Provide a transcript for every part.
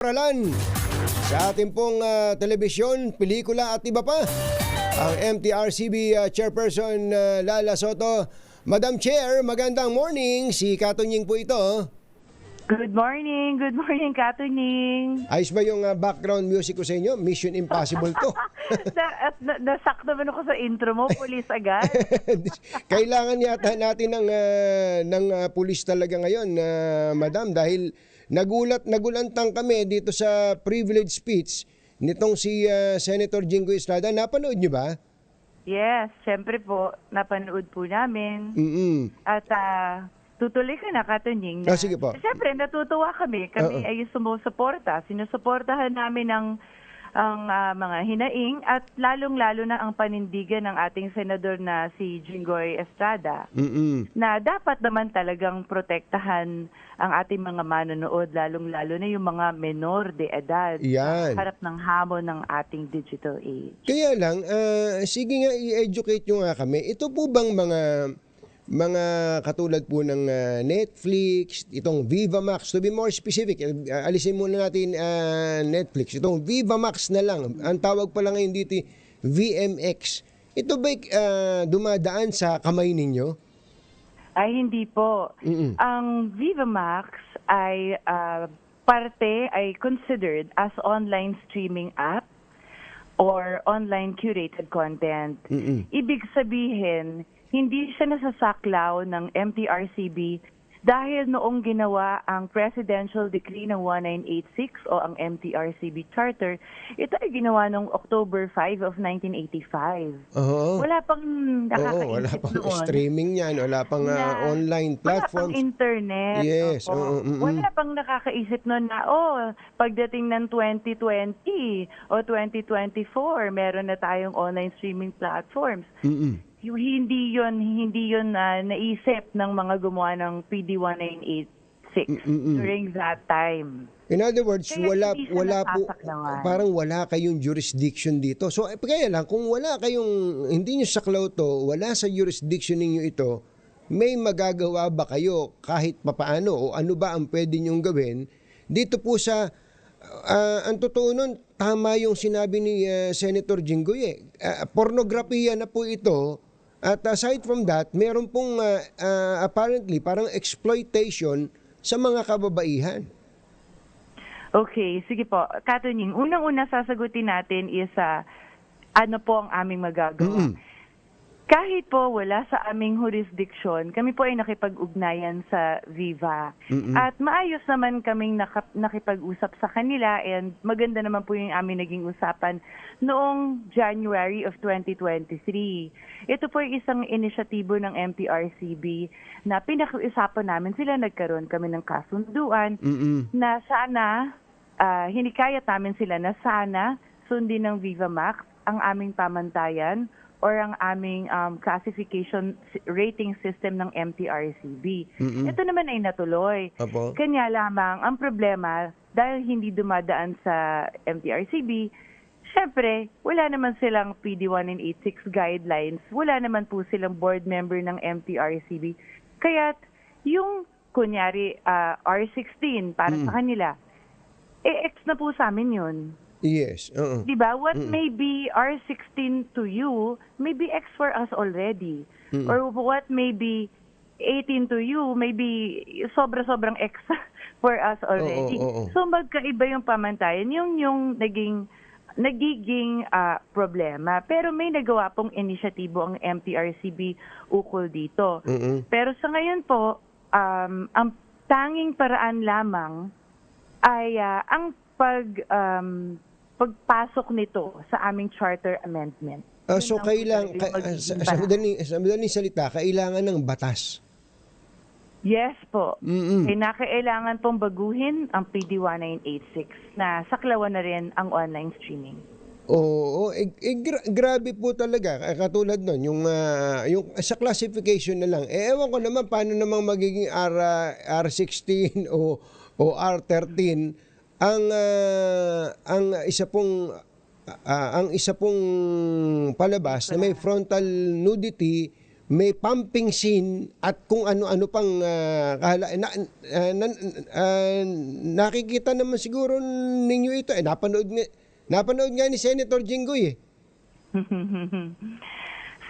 Paralan sa ating pong ah, telebisyon, pelikula at iba pa. Ang MTRCB ah, Chairperson ah, Lala Soto. Madam Chair, magandang morning. Si Katunying po ito. Good morning, good morning, Katuning. Ayos ba yung ah, background music ko sa inyo? Mission Impossible to. na, at na, nasakto man ako sa intro mo, pulis agad. Kailangan yata natin ng, ah, ng ah, pulis talaga ngayon, ah, Madam, dahil nagulat, nagulantang kami dito sa privilege speech nitong si ah, Senator Jingo Estrada. Napanood niyo ba? yes, syempre po, napanood po namin. Mm-mm. At ah, tutuloy ka na, Katuning. Ah, sige po. Syempre, natutuwa kami. Kami Oo. ay sumusuporta. Sinusuportahan namin ang ang ah, mga hinaing at lalong-lalo na ang panindigan ng ating senador na si Jinggoy Estrada. Mm-mm. na dapat naman talagang protektahan ang ating mga manonood, lalong-lalo na yung mga menor de edad Yan. harap ng hamon ng ating digital age. Kaya lang, ah, sige nga i-educate nyo nga kami. Ito po bang mga mga katulad po ng ah, Netflix, itong Viva Max, to be more specific, ah, alisin muna natin ah, Netflix, itong Viva Max na lang, ang tawag pa lang ngayon dito, VMX. Ito ba ah, dumadaan sa kamay ninyo? Ay hindi po. Mm-mm. Ang Viva Max ay ah, parte ay considered as online streaming app or online curated content. Mm-mm. Ibig sabihin, hindi siya nasasaklaw ng MTRCB dahil noong ginawa ang Presidential Decree ng 1986 o ang MTRCB Charter, ito ay ginawa noong October 5 of 1985. Oo. Wala pang Oo, nakakaisip wala pang noon. streaming yan, wala pang na online platforms. Wala pang internet. Yes, Opo. oo, mm-mm. Wala pang nakakaisip noon na, oh, pagdating ng 2020 o 2024, meron na tayong online streaming platforms. Mm-mm. Yung hindi yon hindi yon na naisip ng mga gumawa ng PD 1986 Mm-mm. during that time. In other words, Kaya wala wala po parang wala kayong jurisdiction dito. So eh, kaya lang kung wala kayong hindi niyo saklaw to, wala sa jurisdiction ninyo ito, may magagawa ba kayo kahit papaano o ano ba ang pwede niyong gawin dito po sa ah, ang totoo nun, tama yung sinabi ni ah, Senator Jinggoy eh. Ah, pornografiya na po ito at aside from that, meron pong ah, ah, apparently parang exploitation sa mga kababaihan. Okay, sige po. Katunying, unang-una sasagutin natin is ah, ano po ang aming magagawa. Mm-mm. Kahit po wala sa aming jurisdiction, kami po ay nakipag-ugnayan sa Viva. Mm-mm. At maayos naman kaming naka- nakipag-usap sa kanila and maganda naman po yung aming naging usapan noong January of 2023. Ito po ay isang inisyatibo ng MTRCB na pinag-usapan namin sila, nagkaroon kami ng kasunduan Mm-mm. na sana, ah, hinikayat namin sila na sana sundin ng Viva Max ang aming pamantayan or ang aming um, classification rating system ng MTRCB. Mm-mm. Ito naman ay natuloy. Opo. Kanya lamang, ang problema, dahil hindi dumadaan sa MTRCB, syempre, wala naman silang PD1 and 86 guidelines, wala naman po silang board member ng MTRCB. Kaya yung, kunyari, ah, R16 para Mm. sa kanila, eh, X na po sa amin yun. Yes. Oo. Di ba? What may be R16 to you, may be X for us already. Or what may be 18 to you, may be sobra-sobrang X for us already. oo, oo. So magkaiba yung pamantayan, yung yung naging nagiging ah, problema. Pero may nagawa pong inisyatibo ang MTRCB ukol dito. Mm-mm. Pero sa ngayon po, um, ang tanging paraan lamang ay ah, ang pag um, pagpasok nito sa aming charter amendment. Yun so lang po kailang talaga yung ka, ah, sa, sa madaling sa madaling salita, kailangan ng batas. Yes po. Mm-mm. Eh, nakailangan pong baguhin ang PD 1986 na saklawan na rin ang online streaming. Oo, eh, eh, gra- grabe po talaga katulad nun yung ah, yung sa classification na lang. Eh ewan ko naman paano namang magiging R ah, R16 o o R13 ang ah, ang isa pong ah, ang isa pong palabas na may frontal nudity may pumping scene at kung ano-ano pang ah, kahala- na, ah, nan- ah, nakikita naman siguro ninyo ito eh napanood nga napanood nga ni Senator Jinggoy eh.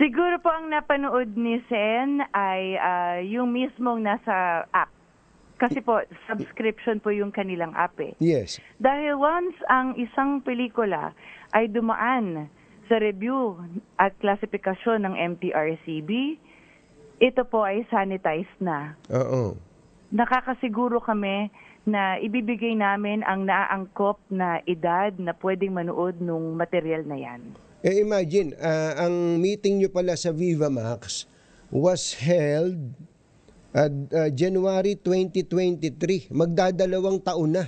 Siguro po ang napanood ni Sen ay ah, yung mismong nasa app. Kasi po, subscription po yung kanilang app eh. Yes. Dahil once ang isang pelikula ay dumaan sa review at klasifikasyon ng MTRCB, ito po ay sanitized na. Oo. Nakakasiguro kami na ibibigay namin ang naaangkop na edad na pwedeng manood nung material na yan. Eh imagine, ah, ang meeting nyo pala sa Viva Max was held at ah, January 2023. Magdadalawang taon na.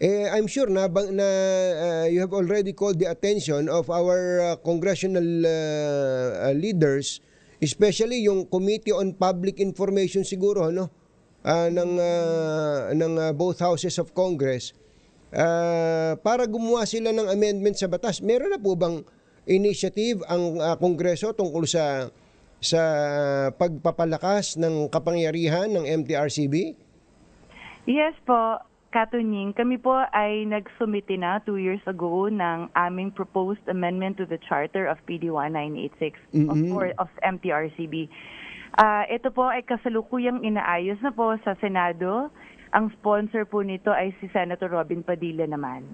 Eh I'm sure na bang na ah, you have already called the attention of our ah, congressional ah, ah, leaders, especially yung Committee on Public Information siguro no ah, ng ah, ng ah, both houses of Congress ah, para gumawa sila ng amendment sa batas. Meron na po bang initiative ang ah, Kongreso tungkol sa sa pagpapalakas ng kapangyarihan ng MTRCB? Yes po, Katunying, kami po ay nagsumite na two years ago ng aming proposed amendment to the Charter of PD 1986 of, or of MTRCB. Ah, ito po ay kasalukuyang inaayos na po sa Senado. Ang sponsor po nito ay si Senator Robin Padilla naman.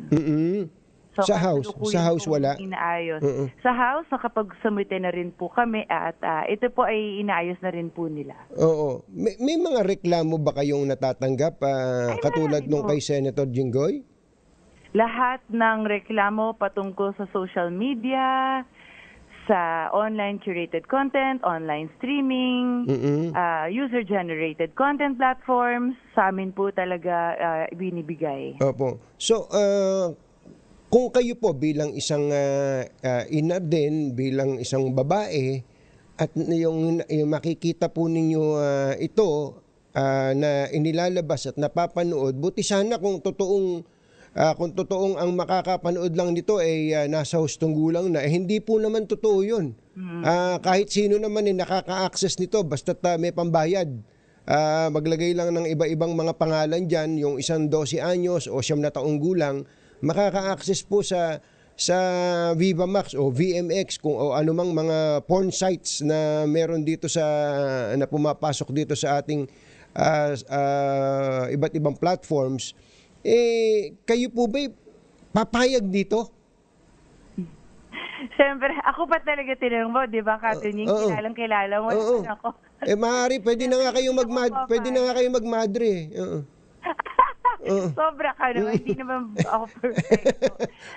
Mm sa House, sa House wala. Inaayos. Mm-mm. Sa House, nakapag-sumite na rin po kami at ah, ito po ay inaayos na rin po nila. Oo. May, may mga reklamo ba kayong natatanggap ah, Ay, katulad marami nung po. kay Senator Jinggoy? lahat ng reklamo patungkol sa social media, sa online curated content, online streaming, Mm-mm. uh, user-generated content platforms, sa amin po talaga uh, binibigay. Opo. So, ah, kung kayo po bilang isang ah, ah, ina din, bilang isang babae, at yung, yung makikita po ninyo ah, ito ah, na inilalabas at napapanood, buti sana kung totoong ah, kung totoong ang makakapanood lang nito ay ah, nasa hustong gulang na, eh, hindi po naman totoo yun. Ah, kahit sino naman ay nakaka-access nito basta't ah, may pambayad. Ah, maglagay lang ng iba-ibang mga pangalan dyan, yung isang 12 anyos o siyam na taong gulang, makaka-access po sa sa Viva Max o VMX kung o anumang mga porn sites na meron dito sa na pumapasok dito sa ating ah, ah, iba't ibang platforms eh kayo po ba papayag dito? Siyempre, ako pa talaga tinanong mo, di ba, Katunying, Oo. kilalang kilala mo Oo. naman ako. Eh maaari pwede na nga kayo mag Hindi ako pwede na nga kayo magmadre. Oo. Oo. Sobra ka naman, hindi naman ako perfecto.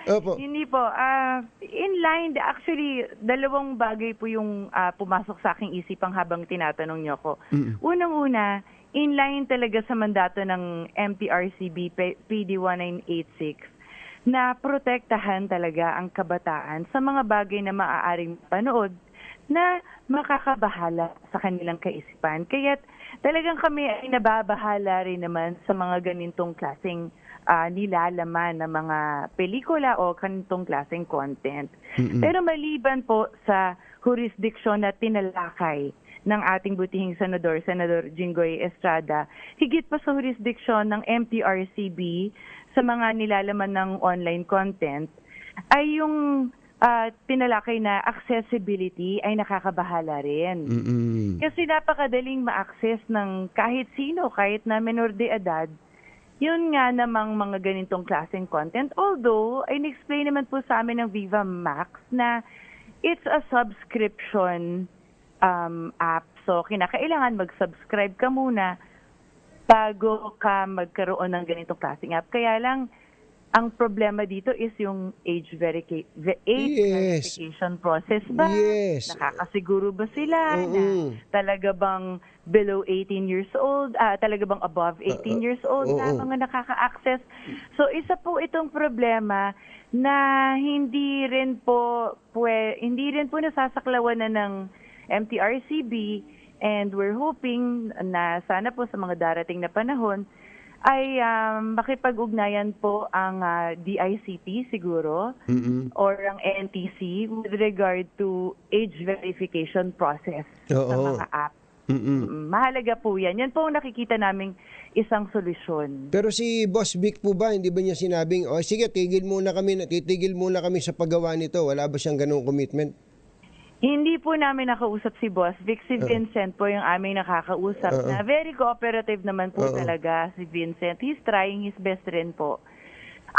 Opo. Hindi po. ah in line, actually, dalawang bagay po yung ah, pumasok sa aking isipang habang tinatanong niyo ako. Unang-una, in line talaga sa mandato ng MTRCB P- PD 1986 na protektahan talaga ang kabataan sa mga bagay na maaaring panood na makakabahala sa kanilang kaisipan. Kaya't talagang kami ay nababahala rin naman sa mga ganitong klaseng ah, nilalaman ng mga pelikula o ganitong klaseng content. Pero maliban po sa jurisdiction na tinalakay ng ating butihing senador, Senador Jinggoy Estrada, higit pa sa jurisdiction ng MTRCB sa mga nilalaman ng online content, ay yung ah, tinalakay na accessibility ay nakakabahala rin. Mm-mm. Kasi napakadaling ma-access ng kahit sino, kahit na menor de edad, yun nga namang mga ganitong klaseng content. Although, ay explain naman po sa amin ng Viva Max na it's a subscription um, app. So, kinakailangan mag-subscribe ka muna bago ka magkaroon ng ganitong klaseng app. Kaya lang, ang problema dito is yung age, verica- ve- age Yes. verification process ba? Yes. Nakakasiguro ba sila na Mm-mm. talaga bang below 18 years old, ah, talaga bang above 18 years old na oo. mga nakaka-access? So isa po itong problema na hindi rin po pwe, hindi rin po nasasaklawan na ng MTRCB and we're hoping na sana po sa mga darating na panahon ay um, makipag-ugnayan po ang ah, DICT siguro Mm-mm. or ang NTC with regard to age verification process sa Oo. mga app. Mm-mm. Mm, Mahalaga po yan. Yan po ang nakikita naming isang solusyon. Pero si Boss Vic po ba, hindi ba niya sinabing, oh sige, tigil muna kami, titigil muna kami sa paggawa nito. Wala ba siyang ganung commitment? Hindi po namin nakausap si Boss Vic. Si. Vincent po yung aming nakakausap Oo. na very cooperative naman po Oo. talaga si Vincent. He's trying his best rin po.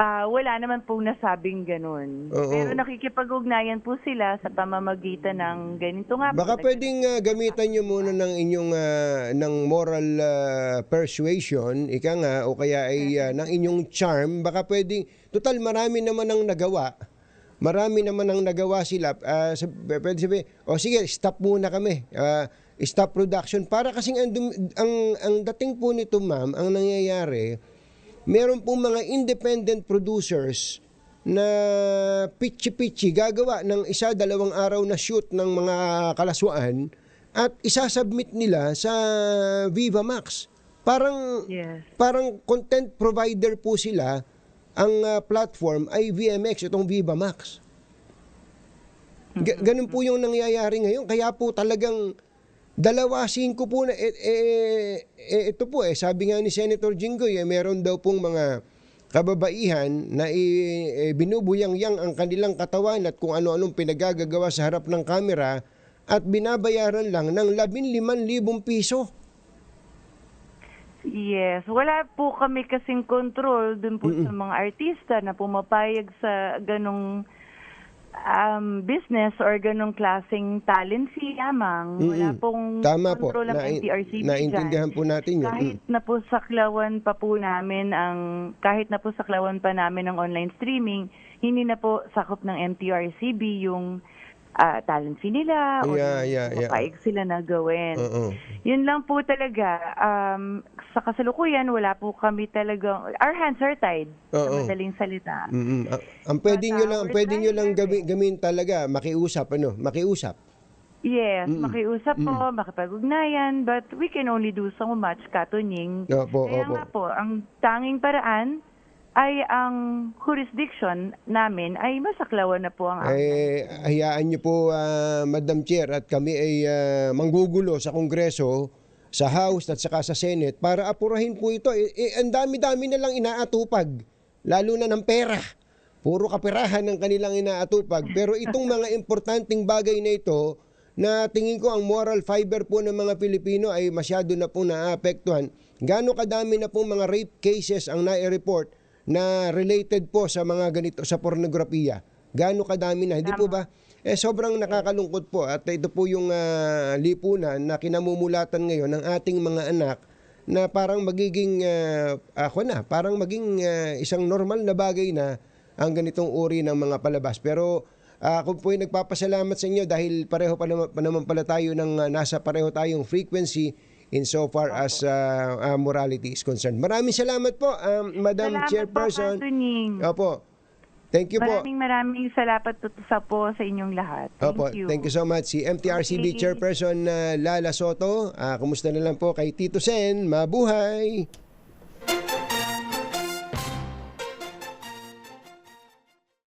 Ah, wala naman po nasabing ganun. Oo. Pero nakikipag-ugnayan po sila sa pamamagitan ng ganito nga. po. Baka pwedeng ah, gamitan niyo muna ng inyong ah, ng moral ah, persuasion, ika nga, o kaya ay ah, ng inyong charm. Baka pwedeng, total marami naman ang nagawa. Marami naman ang nagawa sila. Sab- pwede sabihin, o sige, stop muna kami. Ah, stop production. Para kasing ang, ang, ang dating po nito, ma'am, ang nangyayari, meron pong mga independent producers na pitchy-pitchy gagawa ng isa, dalawang araw na shoot ng mga kalaswaan at isasubmit nila sa Viva Max. Parang Yes. parang content provider po sila. Ang ah, platform ay VMX, itong Viva Max. Ga- ganun po yung nangyayari ngayon. Kaya po talagang dalawa singko po na eh, eh, eh, ito po eh sabi nga ni Senator Jinggoy eh, meron daw pong mga kababaihan na i- eh, binubuyang-yang ang kanilang katawan at kung ano-anong pinagagagawa sa harap ng kamera at binabayaran lang ng 15,000 piso. Yes. Wala po kami kasing control dun po sa mga artista na pumapayag sa ganong um, business or ganong klaseng talent fee lamang. Wala Mm-mm. pong Tama po. control ang Nai- NTRCB naintindihan po natin yun. Kahit Mm. na po saklawan pa po namin ang kahit na po saklawan pa namin ang online streaming, hindi na po sakop ng MTRCB yung ah, talent fee nila o Yeah, yung yeah, yeah. sila na gawin. Oo. Yun lang po talaga. Um, sa kasalukuyan, wala po kami talagang... Our hands are tied. Sa Oo. madaling salita. Mm-mm. Ang, ang pwede nyo lang, ang Our pwede nyo lang gawin, gawin talaga, makiusap, ano, makiusap. Yes, makiusap po, makipag-ugnayan, but we can only do so much, katunying. Opo, Kaya opo. nga po, ang tanging paraan ay ang jurisdiction namin ay masaklawan na po ang Eh, hayaan nyo po, ah, Madam Chair, at kami ay ah, manggugulo sa Kongreso, sa House at saka sa Senate para apurahin po ito. Eh, eh, ang dami-dami na lang inaatupag, lalo na ng pera. Puro kaperahan ng kanilang inaatupag. Pero itong mga importanteng bagay na ito, na tingin ko ang moral fiber po ng mga Pilipino ay masyado na po naapektuhan. Gaano kadami na po mga rape cases ang nai-report na related po sa mga ganito, sa pornografiya. Gaano kadami na, hindi po ba? Eh sobrang nakakalungkot po at ito po yung ah, lipunan na kinamumulatan ngayon ng ating mga anak na parang magiging ah, ako na, parang maging ah, isang normal na bagay na ang ganitong uri ng mga palabas. Pero ah, ako po ay nagpapasalamat sa inyo dahil pareho pa naman, pa naman pala tayo ng ah, nasa pareho tayong frequency in so far as ah, ah, morality is concerned. Maraming salamat po, um, Madam Salamat Chairperson. po. Opo. Thank you po. Maraming maraming salamat po sa po sa inyong lahat. Thank Opo, you. thank you so much. Si MTRCB Okay. Chairperson uh, Lala Soto, ah, kumusta na lang po kay Tito Sen? Mabuhay!